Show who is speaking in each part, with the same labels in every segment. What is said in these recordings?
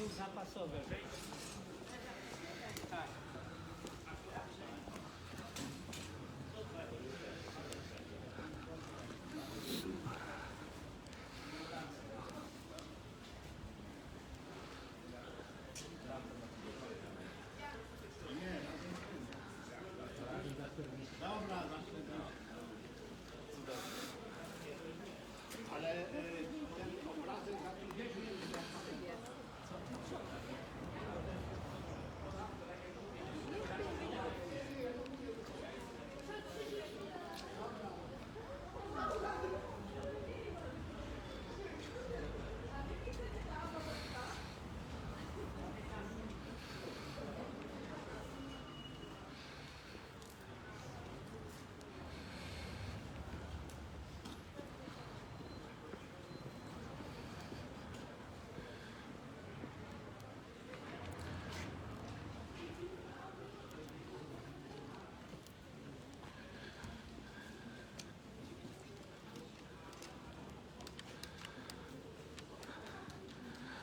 Speaker 1: cruzar passou a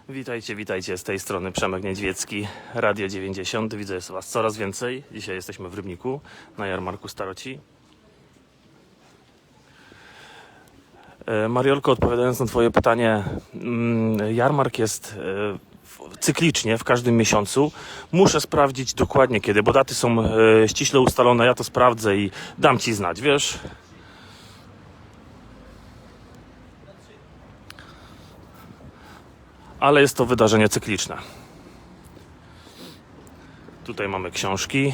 Speaker 2: Witajcie, witajcie z tej strony Przemek Niedźwiecki, Radio 90. Widzę jest Was coraz więcej. Dzisiaj jesteśmy w Rybniku na jarmarku Staroci. E, Mariolko, odpowiadając na Twoje pytanie, mm, jarmark jest e, cyklicznie w każdym miesiącu. Muszę sprawdzić dokładnie kiedy, bo daty są e, ściśle ustalone. Ja to sprawdzę i dam Ci znać, wiesz? Ale jest to wydarzenie cykliczne. Tutaj mamy książki.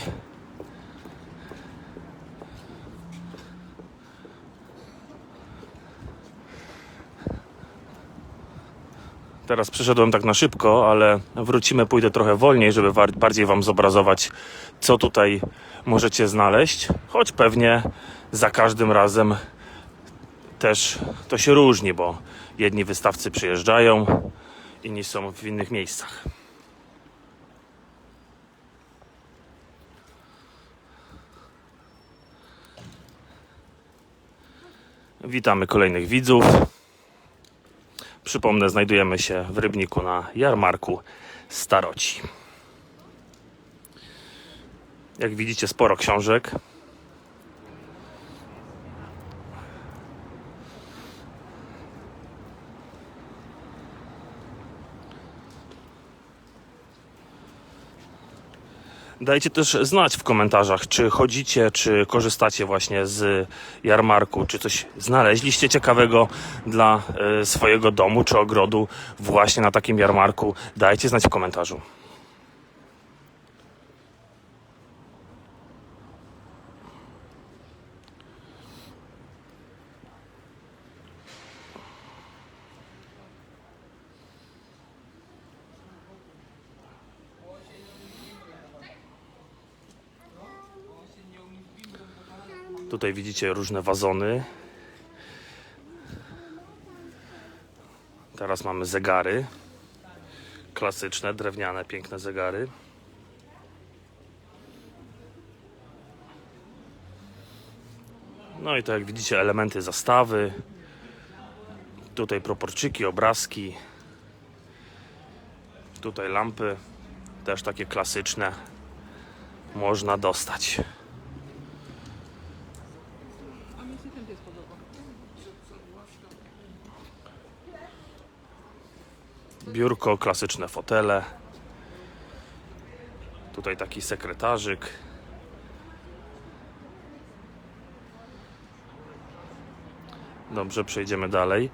Speaker 2: Teraz przyszedłem tak na szybko, ale wrócimy, pójdę trochę wolniej, żeby bardziej Wam zobrazować, co tutaj możecie znaleźć. Choć pewnie za każdym razem też to się różni, bo jedni wystawcy przyjeżdżają, inni są w innych miejscach. Witamy kolejnych widzów. Przypomnę, znajdujemy się w Rybniku na jarmarku Staroci. Jak widzicie, sporo książek. Dajcie też znać w komentarzach, czy chodzicie, czy korzystacie właśnie z jarmarku, czy coś znaleźliście ciekawego dla e, swojego domu czy ogrodu właśnie na takim jarmarku. Dajcie znać w komentarzu. Tutaj widzicie różne wazony. Teraz mamy zegary. Klasyczne, drewniane, piękne zegary. No i to jak widzicie elementy zastawy. Tutaj proporczyki, obrazki. Tutaj lampy, też takie klasyczne. Można dostać. Biurko, klasyczne fotele. Tutaj taki sekretarzyk. Dobrze, przejdziemy dalej.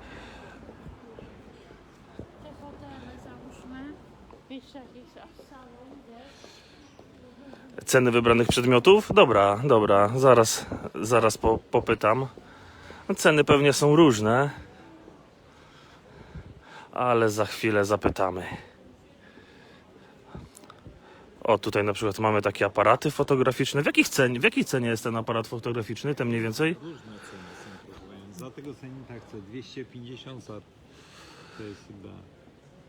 Speaker 2: Ceny wybranych przedmiotów? Dobra, dobra, zaraz, zaraz po, popytam. Ceny pewnie są różne, ale za chwilę zapytamy. O, tutaj na przykład mamy takie aparaty fotograficzne. W, jakich cen, w jakiej cenie jest ten aparat fotograficzny? Ten mniej więcej?
Speaker 3: Różne ceny są, proszę. Za tego cennika chcę 250, a to jest chyba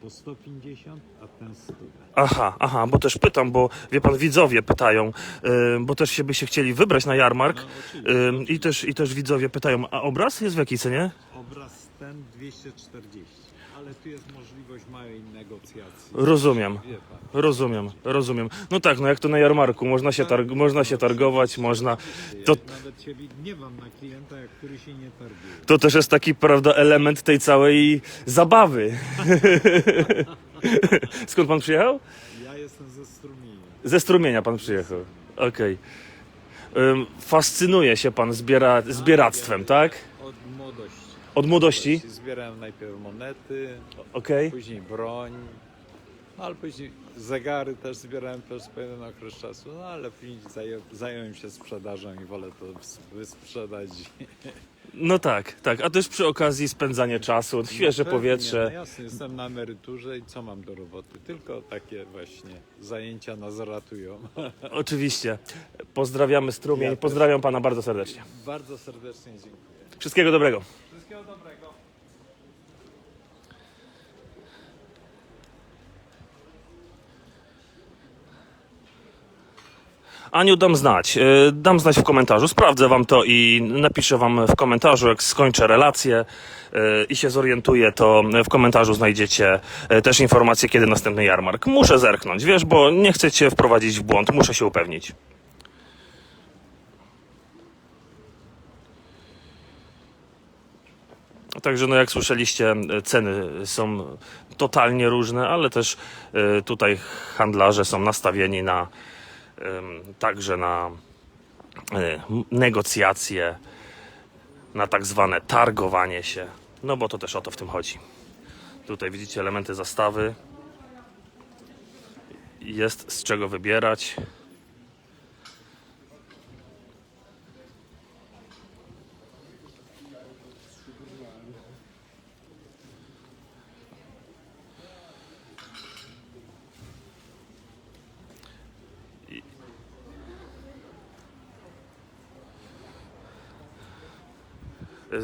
Speaker 3: po 150, a ten 100.
Speaker 2: Aha, aha, bo też pytam, bo wie pan, widzowie pytają, y, bo też się by się chcieli wybrać na jarmark
Speaker 3: No, oczywiście.
Speaker 2: y, i, też, i też widzowie pytają, a obraz jest w jakiej cenie?
Speaker 3: Obraz ten 240, a Ale tu jest możliwość małej negocjacji.
Speaker 2: Rozumiem.
Speaker 3: Wie pan.
Speaker 2: Rozumiem, rozumiem. No tak, no jak to na jarmarku, można się, targ- można się targować, można... To,
Speaker 3: nawet się gniewam na klienta, jak który się nie targuje.
Speaker 2: to też jest taki, prawda, element tej całej zabawy. Skąd pan przyjechał?
Speaker 3: Ja jestem ze strumienia.
Speaker 2: Ze strumienia pan przyjechał. Okej. Ym, Fascynuje się pan zbiera, zbieractwem, tak?
Speaker 3: Od młodości.
Speaker 2: Od młodości?
Speaker 3: Zbierałem najpierw monety,
Speaker 2: Okej.
Speaker 3: później broń, no ale później zegary też zbierałem przez pewien okres czasu, no ale później zaję, zająłem się sprzedażą i wolę to ws- wysprzedać.
Speaker 2: No tak, tak. A też przy okazji spędzanie czasu, świeże
Speaker 3: Pewnie,
Speaker 2: powietrze.
Speaker 3: No jasne, jestem na emeryturze i co mam do roboty? Tylko takie właśnie zajęcia nas ratują.
Speaker 2: Oczywiście. Pozdrawiamy strumień. Pozdrawiam pana bardzo serdecznie.
Speaker 3: Bardzo serdecznie dziękuję.
Speaker 2: Wszystkiego dobrego. Aniu, dam znać. E, Dam znać w komentarzu. Sprawdzę wam to i napiszę wam w komentarzu, jak skończę relację e, i się zorientuję, to w komentarzu znajdziecie e, też informację, kiedy następny jarmark. Muszę zerknąć, wiesz, bo nie chcę cię wprowadzić w błąd, muszę się upewnić. Także, no jak słyszeliście, ceny są totalnie różne, ale też tutaj handlarze są nastawieni na także na e, negocjacje, na tak zwane targowanie się, no bo to też o to w tym chodzi. Tutaj widzicie elementy zastawy. Jest z czego wybierać.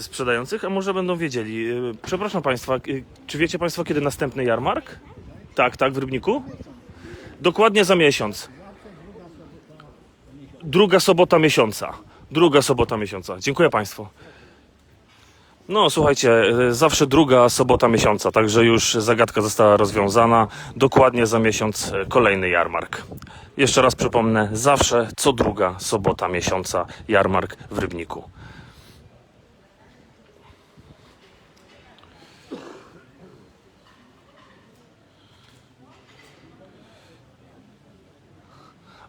Speaker 2: Sprzedających, a może będą wiedzieli. E, Przepraszam Państwa, e, czy wiecie Państwo, kiedy następny jarmark? Tak, tak, w Rybniku? Dokładnie za miesiąc. Druga sobota miesiąca. Druga sobota miesiąca. Dziękuję Państwu. No, słuchajcie, e, zawsze druga sobota miesiąca, także już zagadka została rozwiązana. Dokładnie za miesiąc kolejny jarmark. Jeszcze raz przypomnę, zawsze co druga sobota miesiąca jarmark w Rybniku.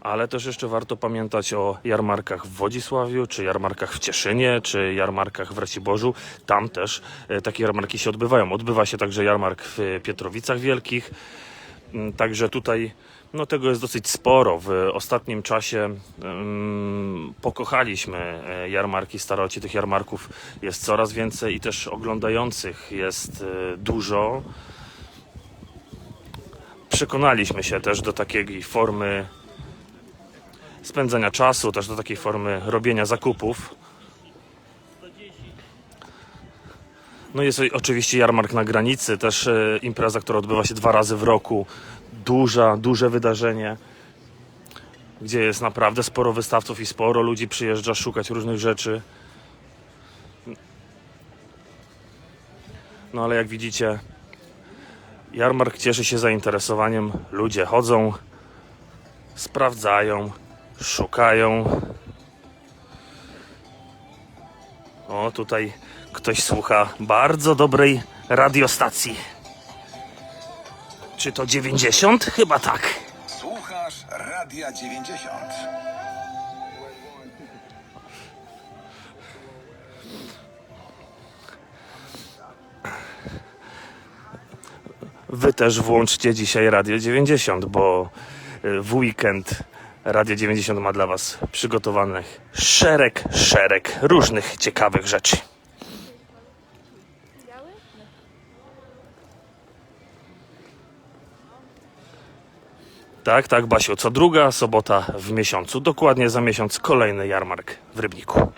Speaker 2: Ale też jeszcze warto pamiętać o jarmarkach w Wodzisławiu, czy jarmarkach w Cieszynie, czy jarmarkach w Raciborzu. Tam też e, takie jarmarki się odbywają. Odbywa się także jarmark w Pietrowicach Wielkich. Mm, Także tutaj no, tego jest dosyć sporo. W ostatnim czasie mm, pokochaliśmy e, jarmarki staroci. Tych jarmarków jest coraz więcej i też oglądających jest e, dużo. Przekonaliśmy się też do takiej formy spędzania czasu, też do takiej formy robienia zakupów. No jest oczywiście jarmark na granicy, też e, impreza, która odbywa się dwa razy w roku. Duża, duże wydarzenie, gdzie jest naprawdę sporo wystawców i sporo ludzi przyjeżdża szukać różnych rzeczy. No ale jak widzicie, jarmark cieszy się zainteresowaniem. Ludzie chodzą, sprawdzają, szukają. O, tutaj ktoś słucha bardzo dobrej radiostacji. Czy to 90? Chyba tak.
Speaker 1: Słuchasz Radia 90.
Speaker 2: Wy też włączcie dzisiaj Radio 90, bo y, w weekend Radio 90 ma dla Was przygotowanych szereg, szereg różnych ciekawych rzeczy. Tak, tak, Basiu, co druga sobota w miesiącu, dokładnie za miesiąc kolejny jarmark w Rybniku.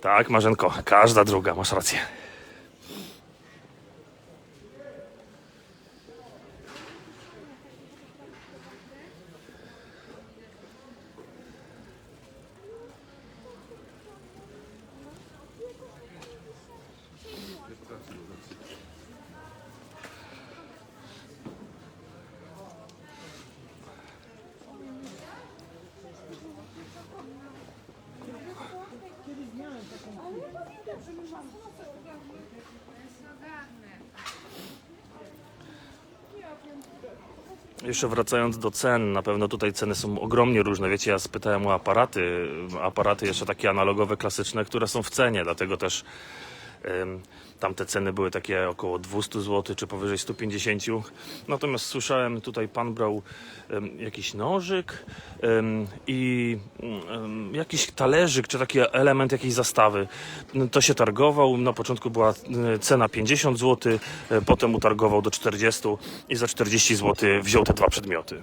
Speaker 2: Tak, Marzenko, każda druga, masz rację. Jeszcze wracając do cen, na pewno tutaj ceny są ogromnie różne. Wiecie, ja spytałem o aparaty, aparaty jeszcze takie analogowe, klasyczne, które są w cenie, dlatego też tamte ceny były takie około 200 zł czy powyżej 150. Natomiast słyszałem, tutaj pan brał jakiś nożyk i jakiś talerzyk, czy taki element jakiejś zastawy. No, To się targował, na początku była e, cena 50 zł, e, potem utargował do 40 i za 40 zł wziął te dwa przedmioty.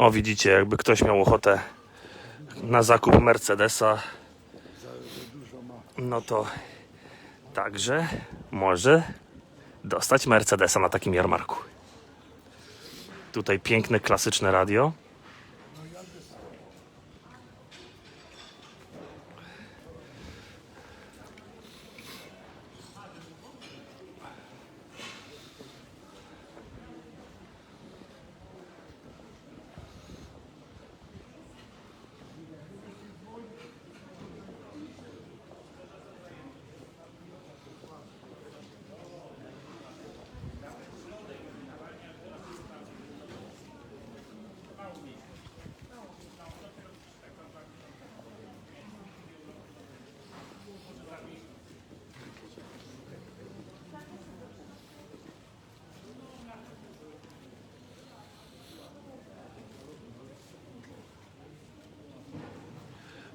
Speaker 2: O, widzicie, jakby ktoś miał ochotę na zakup Mercedesa, no to także może dostać Mercedesa na takim jarmarku. Tutaj piękne, klasyczne radio.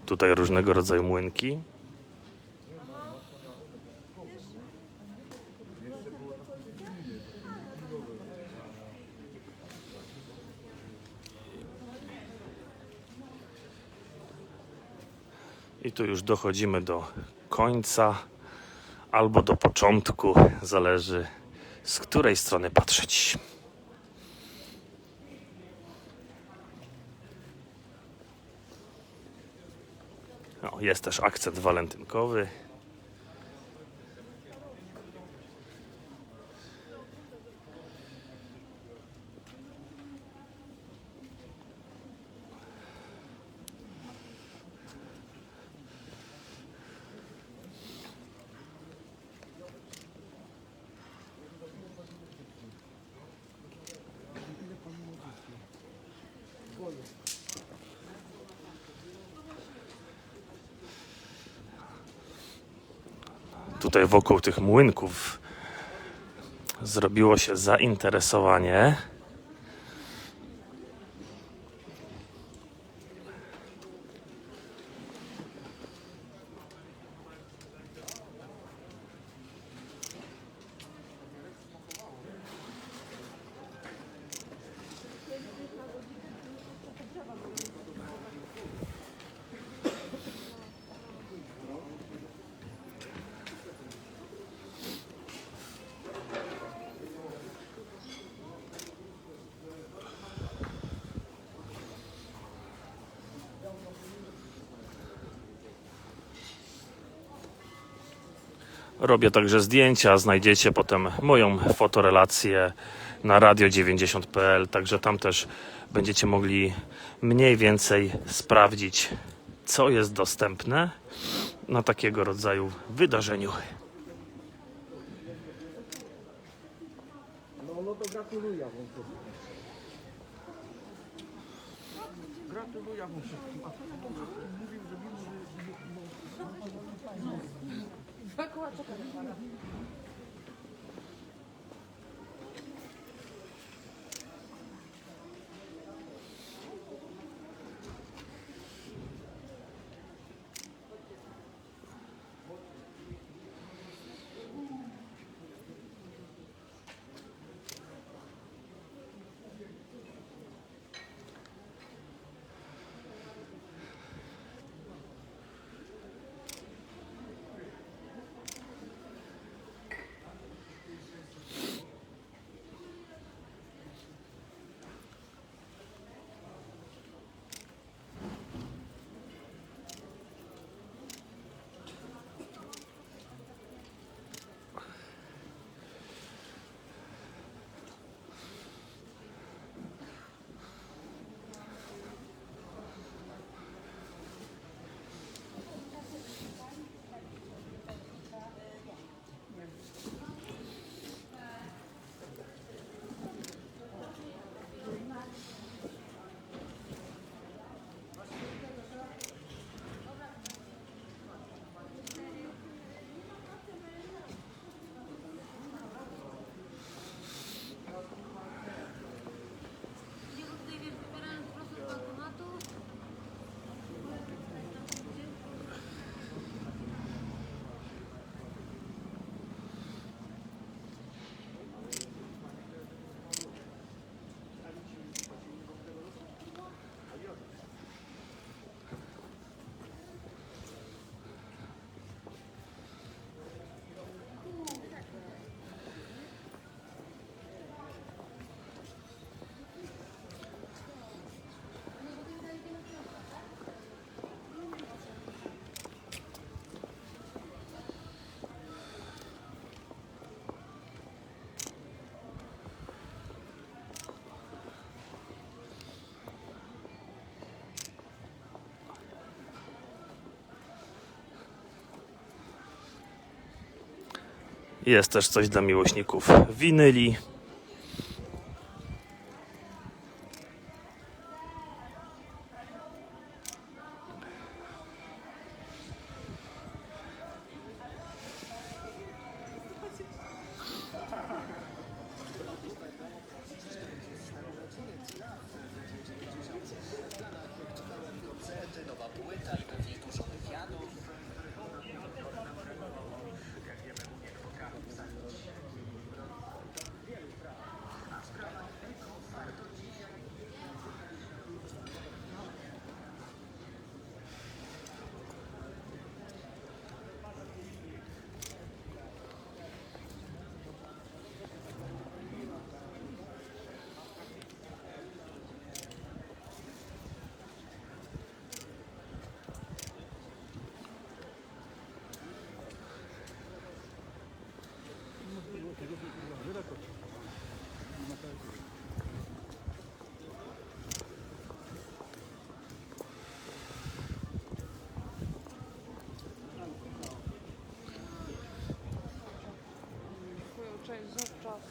Speaker 2: Tutaj różnego rodzaju młynki. I tu już dochodzimy do końca albo do początku, zależy z której strony patrzeć. No, jest też akcent walentynkowy. Tutaj wokół tych młynków zrobiło się zainteresowanie. Robię także zdjęcia, znajdziecie potem moją fotorelację na radio90.pl, także tam też będziecie mogli mniej więcej sprawdzić, co jest dostępne na takiego rodzaju wydarzeniu.
Speaker 4: No, no to gratuluję wam. Gratuluję wam wszystkim 把锅做个好了。
Speaker 2: Jest też coś dla miłośników winyli.
Speaker 5: Cześć, zawczas.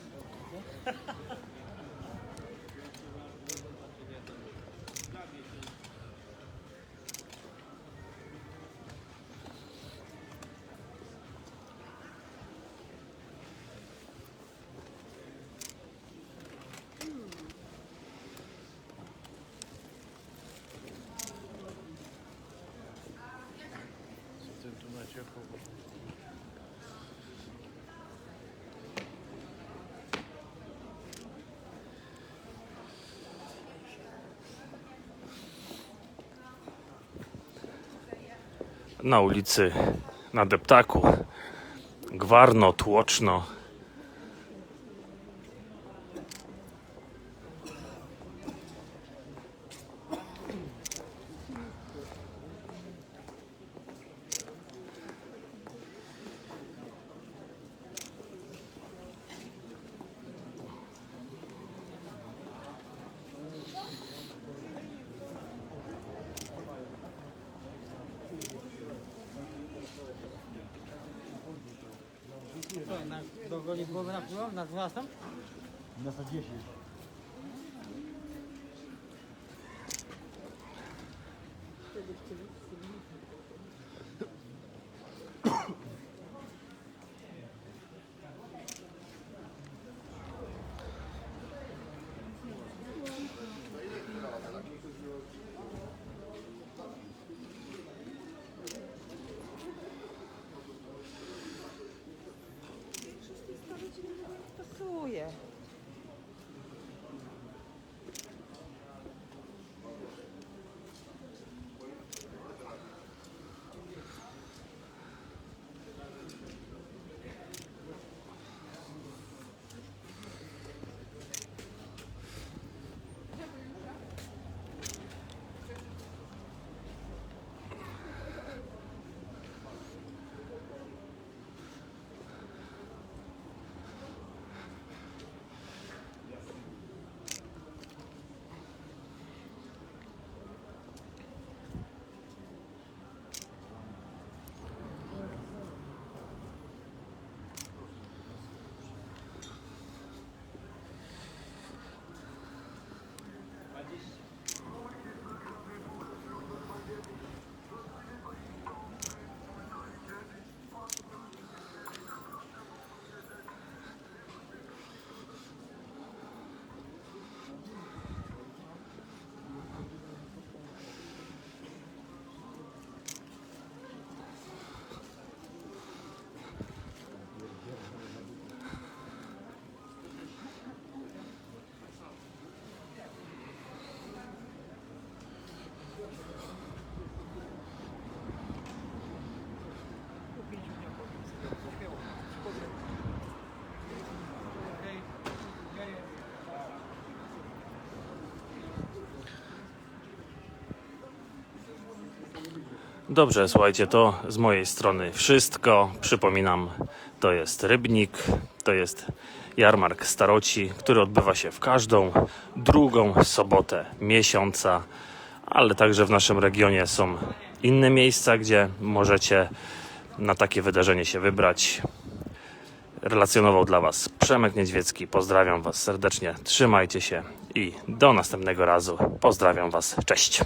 Speaker 2: Na ulicy na Deptaku. Gwarno, tłoczno.
Speaker 6: Na, goli głowy napływał? Na 12?
Speaker 4: Na 10.
Speaker 2: Dobrze, słuchajcie, to z mojej strony wszystko. Przypominam, to jest Rybnik, to jest jarmark staroci, który odbywa się w każdą drugą sobotę miesiąca, ale także w naszym regionie są inne miejsca, gdzie możecie na takie wydarzenie się wybrać. relacjonował dla Was Przemek Niedźwiecki. Pozdrawiam Was serdecznie, trzymajcie się i do następnego razu. Pozdrawiam Was, cześć.